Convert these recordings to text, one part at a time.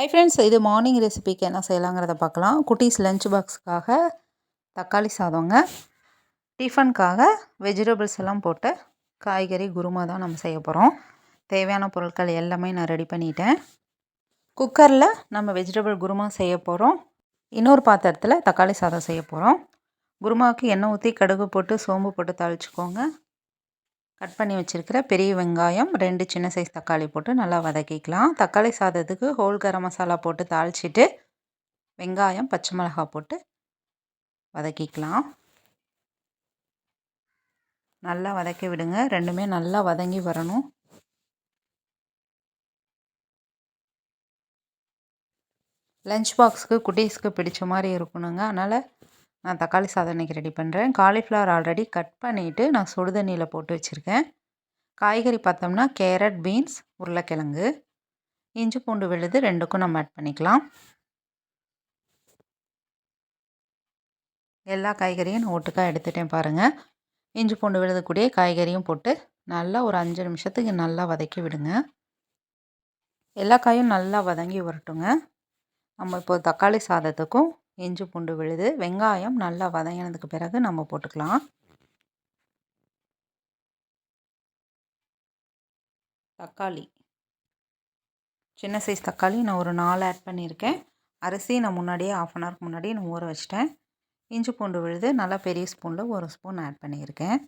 Hi friends இது morning ரெசிபிக்கு என்ன செய்யலாங்கிறத பார்க்கலாம். குட்டீஸ் லஞ்ச் பாக்ஸுக்காக தக்காளி சாதங்க டிஃபனுக்காக வெஜிடபிள்ஸ் எல்லாம் போட்டு காய்கறி குருமா தான் நம்ம செய்ய போகிறோம் தேவையான பொருட்கள் எல்லாமே நான் ரெடி பண்ணிட்டேன். குக்கரில் நம்ம வெஜிடபிள் குருமா செய்ய போகிறோம் இன்னொரு பாத்திரத்தில் தக்காளி சாதம் செய்ய போகிறோம் குருமாவுக்கு எண்ணெய் ஊற்றி கடுகு போட்டு சோம்பு போட்டு தாளிச்சுக்கோங்க. கட் பண்ணி வச்சுருக்கிற பெரிய வெங்காயம் ரெண்டு சின்ன சைஸ் தக்காளி போட்டு நல்லா வதக்கிக்கலாம். தக்காளி சாதத்துக்கு ஹோல் கரம் மசாலா போட்டு தாளிச்சிட்டு வெங்காயம் பச்சை மிளகா போட்டு வதக்கிக்கலாம். நல்லா வதக்கி விடுங்க. ரெண்டுமே நல்லா வதங்கி வரணும். லஞ்ச் பாக்ஸுக்கு குட்டீஸ்க்கு பிடிச்ச மாதிரி இருக்கணுங்க. அதனால் நான் தக்காளி சாதம் இன்றைக்கி ரெடி பண்ணுறேன் காலிஃப்ளவர் ஆல்ரெடி கட் பண்ணிவிட்டு நான் சுடுதண்ணியில் போட்டு வச்சுருக்கேன். காய்கறி பார்த்தோம்னா கேரட் பீன்ஸ் உருளைக்கிழங்கு. இஞ்சி பூண்டு விழுது ரெண்டுக்கும் நம்ம ஆட் பண்ணிக்கலாம். எல்லா காய்கறியும் நான் ஒட்டுக்காக எடுத்துட்டேன் பாருங்கள் இஞ்சி பூண்டு விழுது கூடிய காய்கறியும் போட்டு நல்லா ஒரு அஞ்சு நிமிஷத்துக்கு நல்லா வதக்கி விடுங்க. எல்லா காயும் நல்லா வதங்கி வரட்டுங்க. நம்ம இப்போ தக்காளி சாதத்துக்கும் இஞ்சி பூண்டு விழுது வெங்காயம் நல்லா வதங்கினதுக்கு பிறகு நம்ம போட்டுக்கலாம். தக்காளி. சின்ன சைஸ் தக்காளி நான் ஒரு நாலு ஆட் பண்ணியிருக்கேன். அரிசி நான் முன்னாடியே ஆஃப் அன் ஹவருக்கு முன்னாடியே நான் ஊற வச்சிட்டேன். இஞ்சி பூண்டு விழுது நல்லா பெரிய ஸ்பூனில் ஒரு ஸ்பூன் ஆட் பண்ணியிருக்கேன்.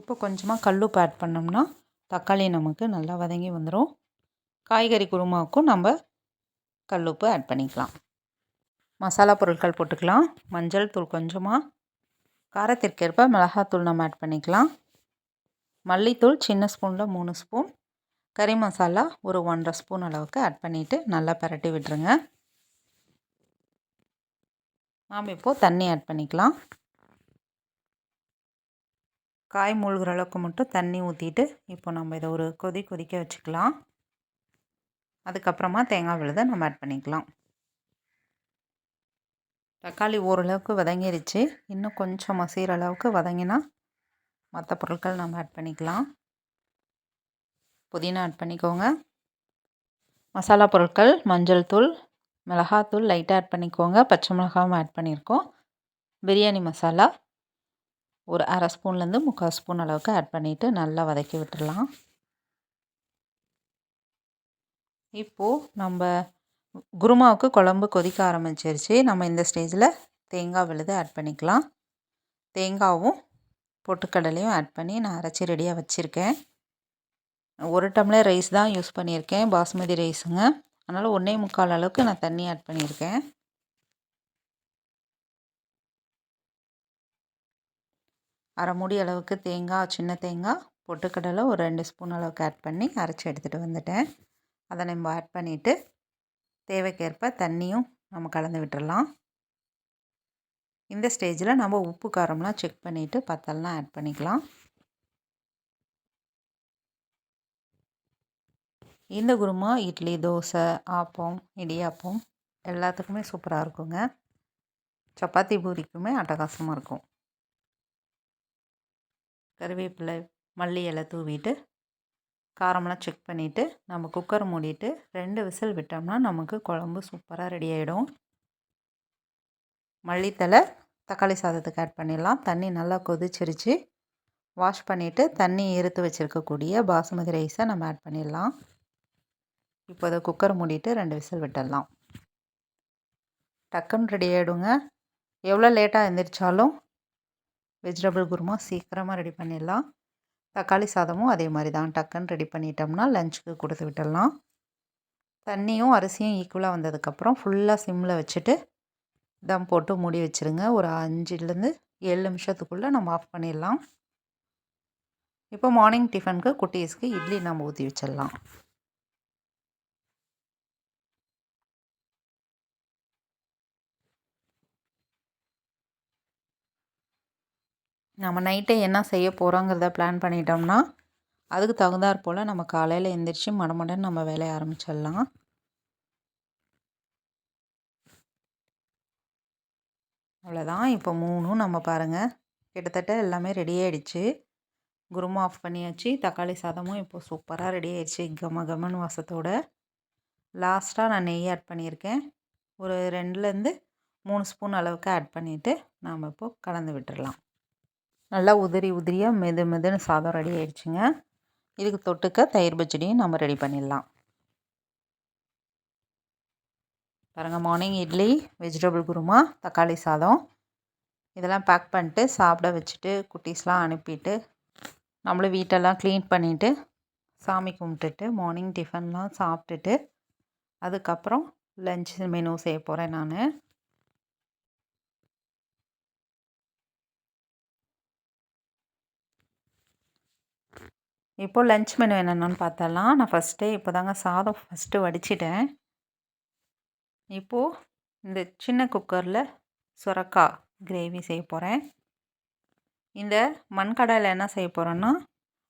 இப்போ கொஞ்சமாக கல்லுப்பு ஆட் பண்ணோம்னா தக்காளி நமக்கு நல்லா வதங்கி வந்துடும் காய்கறி குருமாவுக்கும் நம்ம கல்லுப்பு ஆட் பண்ணிக்கலாம். மசாலா பொருட்கள் போட்டுக்கலாம். மஞ்சள் தூள் கொஞ்சமாக காரத்திற்கேற்ப மிளகாத்தூள் நம்ம ஆட் பண்ணிக்கலாம். மல்லித்தூள் சின்ன ஸ்பூனில் மூணு ஸ்பூன் கறி மசாலா ஒரு ஒன்றரை ஸ்பூன் அளவுக்கு ஆட் பண்ணிவிட்டு நல்லா பரட்டி விட்டுருங்க. நாம் இப்போது தண்ணி ஆட் பண்ணிக்கலாம். காய் மூழ்கிற அளவுக்கு மட்டும் தண்ணி ஊற்றிட்டு இப்போ நம்ம இதை ஒரு கொதி கொதிக்க வச்சுக்கலாம். அதுக்கப்புறமா தேங்காய் விழுதை நம்ம ஆட் பண்ணிக்கலாம். தக்காளி ஓரளவுக்கு வதங்கிருச்சு. இன்னும் கொஞ்சம் மசிகிற அளவுக்கு வதங்கினா மற்ற பொருட்கள் நம்ம ஆட் பண்ணிக்கலாம். புதினா ஆட் பண்ணிக்கோங்க. மசாலா பொருட்கள் மஞ்சள் தூள் மிளகாத்தூள் லைட்டாக ஆட் பண்ணிக்கோங்க. பச்சை மிளகாவும் ஆட் பண்ணியிருக்கோம் பிரியாணி மசாலா ஒரு அரை ஸ்பூன்லேருந்து முக்கால் ஸ்பூன் அளவுக்கு ஆட் பண்ணிவிட்டு நல்லா வதக்கி விட்டுடலாம். இப்போது நம்ம குருமாவுக்கு குழம்பு கொதிக்க ஆரம்பிச்சிருச்சு. நம்ம இந்த ஸ்டேஜில் தேங்காய் விழுது ஆட் பண்ணிக்கலாம். தேங்காவும் பொட்டுக்கடலையும் ஆட் பண்ணி நான் அரைச்சி ரெடியாக வச்சுருக்கேன். ஒரு டம்ளர் ரைஸ் தான் யூஸ் பண்ணியிருக்கேன். பாஸ்மதி ரைஸுங்க அதனால் ஒன்றே முக்கால் அளவுக்கு நான் தண்ணி ஆட் பண்ணியிருக்கேன். அரை மூடி அளவுக்கு தேங்காய் சின்ன தேங்காய் பொட்டுக்கடலை ஒரு ரெண்டு ஸ்பூன் அளவுக்கு ஆட் பண்ணி அரைச்சி எடுத்துகிட்டு வந்துட்டேன். அதை நம்ம ஆட் பண்ணிவிட்டு தேவைக்கேற்ப தண்ணியும் நம்ம கலந்து விட்டுடலாம் இந்த ஸ்டேஜில் நம்ம உப்பு காரம்லாம் செக் பண்ணிவிட்டு பத்தல்லாம் ஆட் பண்ணிக்கலாம். இந்த குருமா இட்லி தோசை ஆப்பம் இடியாப்பம் எல்லாத்துக்குமே சூப்பராக இருக்குங்க. சப்பாத்தி பூரிக்குமே அட்டகாசமாக இருக்கும். கருவேப்பிலை மல்லி இலை தூவிட்டு காரமெல்லாம் செக் பண்ணிவிட்டு நம்ம குக்கர் மூடிட்டு ரெண்டு விசில் விட்டோம்னா நமக்கு குழம்பு சூப்பராக ரெடி ஆகிடும் மல்லித்தலை தக்காளி சாதத்துக்கு ஆட் பண்ணிடலாம். தண்ணி நல்லா கொதிச்சிருச்சு. வாஷ் பண்ணிவிட்டு தண்ணி இருத்து வச்சுருக்கக்கூடிய பாசுமதி ரைஸை நம்ம ஆட் பண்ணிடலாம். இப்போ அதை குக்கர் மூடிட்டு ரெண்டு விசில் விட்டுடலாம். டக்குன்னு ரெடி ஆகிடுங்க எவ்வளோ லேட்டாக எழுந்திரிச்சாலும் வெஜிடபிள் குருமா சீக்கிரமாக ரெடி பண்ணிடலாம். தக்காளி சாதமும் அதே மாதிரி தான். டக்குன்னு ரெடி பண்ணிட்டோம்னா லஞ்சுக்கு கொடுத்து விட்டுடலாம். தண்ணியும் அரிசியும் ஈக்குவலாக வந்ததுக்கப்புறம் ஃபுல்லாக சிம்மில் வச்சுட்டு தம் போட்டு மூடி வச்சுருங்க. ஒரு அஞ்சுலேருந்து ஏழு நிமிஷத்துக்குள்ளே நம்ம ஆஃப் பண்ணிடலாம். இப்போ மார்னிங் டிஃபனுக்கு குட்டீஸ்க்கு இட்லி நம்ம ஊற்றி வச்சிடலாம். நம்ம நைட்டே என்ன செய்ய போகிறோங்கிறத பிளான் பண்ணிட்டோம்னா அதுக்கு தகுந்தாற் போல் நம்ம காலையில் எழுந்திரிச்சி மடமடன்னு நம்ம வேலையை ஆரம்பிச்சிடலாம். அவ்வளோதான் இப்போ மூணும் நம்ம பாருங்கள் கிட்டத்தட்ட எல்லாமே ரெடி ஆகிடுச்சு குருமா ஆஃப் பண்ணியாச்சு. தக்காளி சாதமும் இப்போது சூப்பராக ரெடி ஆகிடுச்சி கம கமன் வாசத்தோட. லாஸ்ட்டாக நான் நெய் ஆட் பண்ணியிருக்கேன். ஒரு ரெண்டுலேருந்து மூணு ஸ்பூன் அளவுக்கு ஆட் பண்ணிவிட்டு நாம் இப்போது கலந்து விட்டுடலாம் நல்லா உதிரி உதிரியாக மெது மெதுன்னு சாதம் ரெடி ஆயிடுச்சுங்க. இதுக்கு தொட்டுக்க தயிர் பச்சடியும் நம்ம ரெடி பண்ணிடலாம். பாருங்கள் மார்னிங் இட்லி வெஜிடபிள் குருமா தக்காளி சாதம். இதெல்லாம் பேக் பண்ணிட்டு சாப்பிட வச்சுட்டு குட்டீஸ்லாம் அனுப்பிட்டு நம்மளும் வீட்டெல்லாம் க்ளீன் பண்ணிவிட்டு சாமி கும்பிட்டுட்டு மார்னிங் டிஃபன்லாம் சாப்பிட்டுட்டு அதுக்கப்புறம் லஞ்ச் மெனு செய்ய போகிறேன் நான். இப்போது லஞ்ச் மெனு என்னென்னு பார்த்தலாம் நான் ஃபஸ்ட்டே இப்போ தாங்க சாதம் ஃபஸ்ட்டு வடிச்சிட்டேன். இப்போது இந்த சின்ன குக்கரில் சுரக்கா கிரேவி செய்ய போகிறேன் இந்த மண்கடாயில் என்ன செய்ய போகிறேன்னா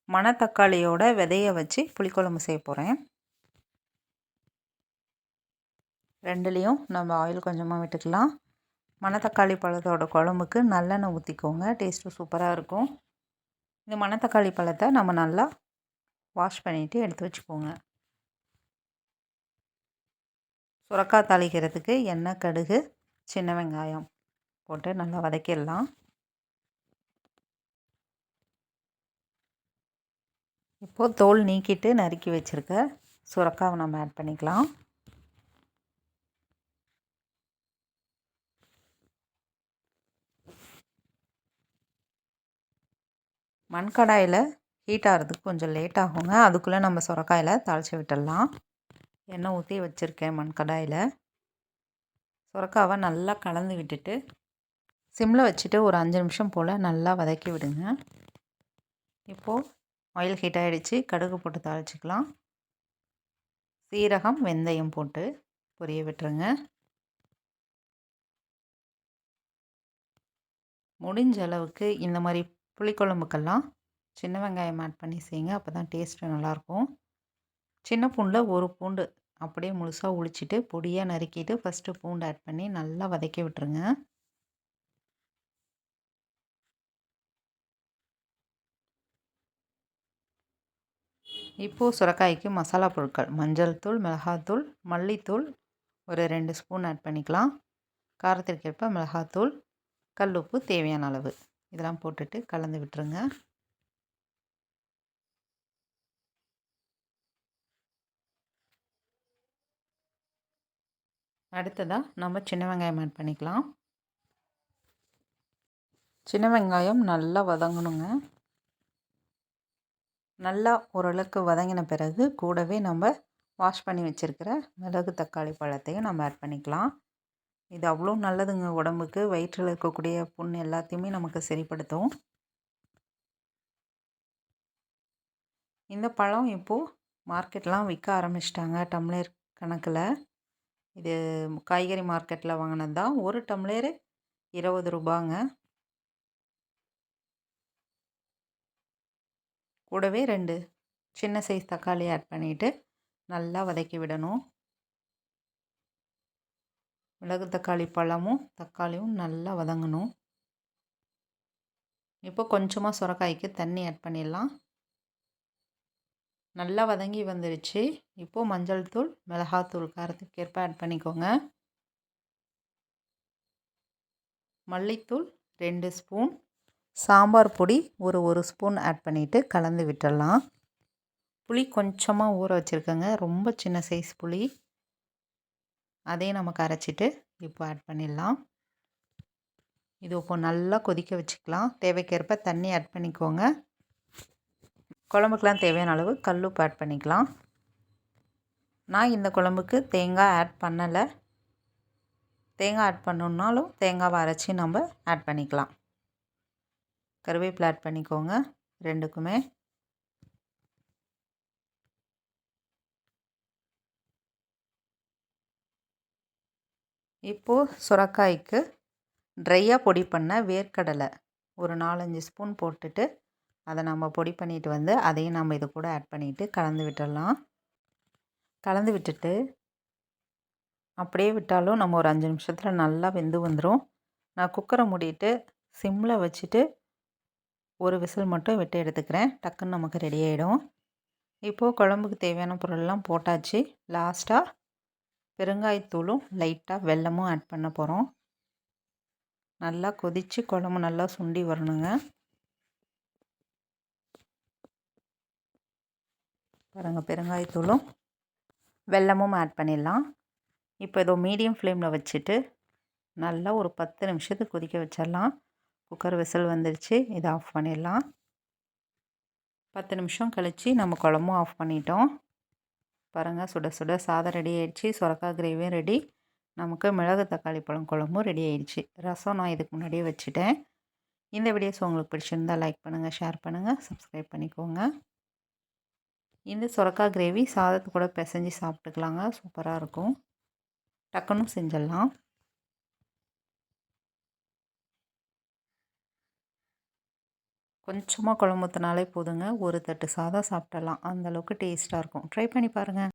மணத்தக்காளியோட விதையை வச்சு புளிக்குழம்பு செய்ய போகிறேன் ரெண்டுலேயும் நம்ம ஆயில் கொஞ்சமாக விட்டுக்கலாம். மணத்தக்காளி பழத்தோட குழம்புக்கு நல்லெண்ணெய் ஊற்றிக்கோங்க டேஸ்ட்டு சூப்பராக இருக்கும். இந்த மணத்தக்காளி பழத்தை நம்ம நல்லா வாஷ் பண்ணிவிட்டு எடுத்து வச்சுக்கோங்க. சுரக்காய் தாளிக்கிறதுக்கு எண்ணெய் கடுகு சின்ன வெங்காயம் போட்டு நல்லா வதக்கிடலாம். இப்போது தோல் நீக்கிட்டு நறுக்கி வச்சுருக்க சுரக்காவை நம்ம ஆட் பண்ணிக்கலாம். மண்கடாயில் ஹீட் ஆகிறதுக்கு கொஞ்சம் லேட் ஆகுங்க. அதுக்குள்ளே நம்ம சுரக்காயில் தாளித்து விட்டுடலாம். எண்ணெய் ஊற்றி வச்சுருக்கேன் மண்கடாயில் சுரக்காவை நல்லா கலந்து விட்டுட்டு சிம்மில் வச்சுட்டு ஒரு அஞ்சு நிமிஷம் போல் நல்லா வதக்கி விடுங்க. இப்போது ஆயில் ஹீட் ஆகிடுச்சு கடுகு போட்டு தாளிச்சிக்கலாம். சீரகம் வெந்தயம் போட்டு பொரிய விட்டுருங்க. முடிஞ்ச அளவுக்கு இந்த மாதிரி புளிக்குழம்புக்கெல்லாம் சின்ன வெங்காயம் ஆட் பண்ணி செய்யுங்க அப்போ தான் டேஸ்ட்டு நல்லாயிருக்கும். சின்ன பூண்டில் ஒரு பூண்டு அப்படியே முழுசாக உளிச்சிட்டு பொடியாக நறுக்கிட்டு ஃபஸ்ட்டு பூண்டு ஆட் பண்ணி நல்லா வதக்கி விட்டுருங்க. இப்போது சுரக்காய்க்கு மசாலா பொருட்கள். மஞ்சள் தூள் மிளகாத்தூள் மல்லித்தூள் ஒரு ரெண்டு ஸ்பூன் ஆட் பண்ணிக்கலாம். காரத்திற்கேற்ப மிளகாத்தூள் கல் உப்பு தேவையான அளவு. இதெல்லாம் போட்டுட்டு கலந்து விட்டுருங்க. அடுத்ததாக நம்ம சின்ன வெங்காயம் ஆட் பண்ணிக்கலாம். சின்ன வெங்காயம் நல்லா வதங்கணுங்க. நல்லா ஓரளவுக்கு வதங்கின பிறகு கூடவே நம்ம வாஷ் பண்ணி வச்சுருக்கிற மிளகு தக்காளி பழத்தையும் நம்ம ஆட் பண்ணிக்கலாம். இது அவ்வளோ நல்லதுங்க உடம்புக்கு. வயிற்றில் இருக்கக்கூடிய புண் எல்லாத்தையுமே நமக்கு சரிப்படுத்தும். இந்த பழம் இப்போது மார்க்கெட்லாம் விற்க ஆரம்பிச்சிட்டாங்க டம்ளர் கணக்கில். இது காய்கறி மார்க்கெட்டில் வாங்கினது தான். ஒரு டம்ளரு இருபது ரூபாங்க. கூடவே ரெண்டு சின்ன சைஸ் தக்காளி ஆட் பண்ணிவிட்டு நல்லா வதக்கி விடணும். மிளகு தக்காளி பழமும் தக்காளியும் நல்லா வதங்கணும். இப்போ கொஞ்சமாக சுரக்காய்க்கு தண்ணி ஆட் பண்ணிடலாம். நல்லா வதங்கி வந்துருச்சு. இப்போது மஞ்சள் தூள் மிளகாத்தூள் காரத்துக்கு ஏற்ப ஆட் பண்ணிக்கோங்க. மல்லித்தூள் ரெண்டு ஸ்பூன். சாம்பார் பொடி ஒரு ஒரு ஸ்பூன் ஆட் பண்ணிவிட்டு கலந்து விட்டுடலாம். புளி கொஞ்சமாக ஊற வச்சுருக்கேங்க. ரொம்ப சின்ன சைஸ் புளி. அதையும் நம்ம கரைச்சிட்டு இப்போ ஆட் பண்ணிடலாம். இது இப்போ நல்லா கொதிக்க வச்சுக்கலாம். தேவைக்கேற்ப தண்ணி ஆட் பண்ணிக்கோங்க. குழம்புக்கெலாம் தேவையான அளவு கல்லுப்பு ஆட் பண்ணிக்கலாம். நான் இந்த குழம்புக்கு தேங்காய் ஆட் பண்ணலை. தேங்காய் ஆட் பண்ணணுன்னாலும் தேங்காவை அரைச்சி நம்ம ஆட் பண்ணிக்கலாம். கருவேப்பிலை ஆட் பண்ணிக்கோங்க. ரெண்டுக்குமே. இப்போது சுரக்காய்க்கு ட்ரையாக பொடி பண்ண வேர்க்கடலை ஒரு நாலஞ்சு ஸ்பூன் போட்டுட்டு அதை நம்ம பொடி பண்ணிட்டு வந்து அதையும் நம்ம இது கூட ஆட் பண்ணிவிட்டு கலந்து விட்டுடலாம். கலந்து விட்டுட்டு அப்படியே விட்டாலும் நம்ம ஒரு அஞ்சு நிமிஷத்தில் நல்லா வெந்து வந்துடும் நான் குக்கரை மூடிட்டு சிம்மில் வச்சுட்டு ஒரு விசில் மட்டும் விட்டு எடுத்துக்கிறேன். டக்குன்னு நமக்கு ரெடி ஆகிடும் இப்போது குழம்புக்கு தேவையான பொருள்லாம் போட்டாச்சு. லாஸ்ட்டாக பெருங்காயத்தூளும் லைட்டாக வெல்லமும் ஆட் பண்ண போகிறோம் நல்லா கொதித்து குழம்பு நல்லா சுண்டி வரணுங்க. பாருங்கள் பெருங்காயத்தூளும் வெல்லமும் ஆட் பண்ணிடலாம். இப்போ ஏதோ மீடியம் ஃப்ளேமில் வச்சுட்டு நல்லா ஒரு பத்து நிமிஷத்துக்கு கொதிக்க வச்சிடலாம். குக்கர் விசில் வந்துருச்சு இதை ஆஃப் பண்ணிடலாம். பத்து நிமிஷம் கழித்து நம்ம குழம்பும் ஆஃப் பண்ணிட்டோம். பாருங்கள் சுட சுட சாதம் ரெடி ஆயிடுச்சு. சுரக்காய் கிரேவியும் ரெடி நமக்கு மிளகு தக்காளி பழம் குழம்பும் ரெடி ஆயிடுச்சு. ரசம் நான் இதுக்கு முன்னாடியே வச்சுட்டேன். இந்த வீடியோஸ் உங்களுக்கு பிடிச்சிருந்தால் லைக் பண்ணுங்கள் ஷேர் பண்ணுங்கள் சப்ஸ்கிரைப் பண்ணிக்கோங்க. இந்த சுரக்காய் கிரேவி சாதத்து கூட பிசைஞ்சு சாப்பிட்டுக்கலாங்க. சூப்பராக இருக்கும். டக்குன்னு செஞ்சிடலாம். கொஞ்சமாக குழம்பு ஊற்றினாலே போதுங்க. ஒரு தட்டு சாதம் சாப்பிடலாம். அந்தளவுக்கு டேஸ்ட்டாக இருக்கும். ட்ரை பண்ணி பாருங்கள்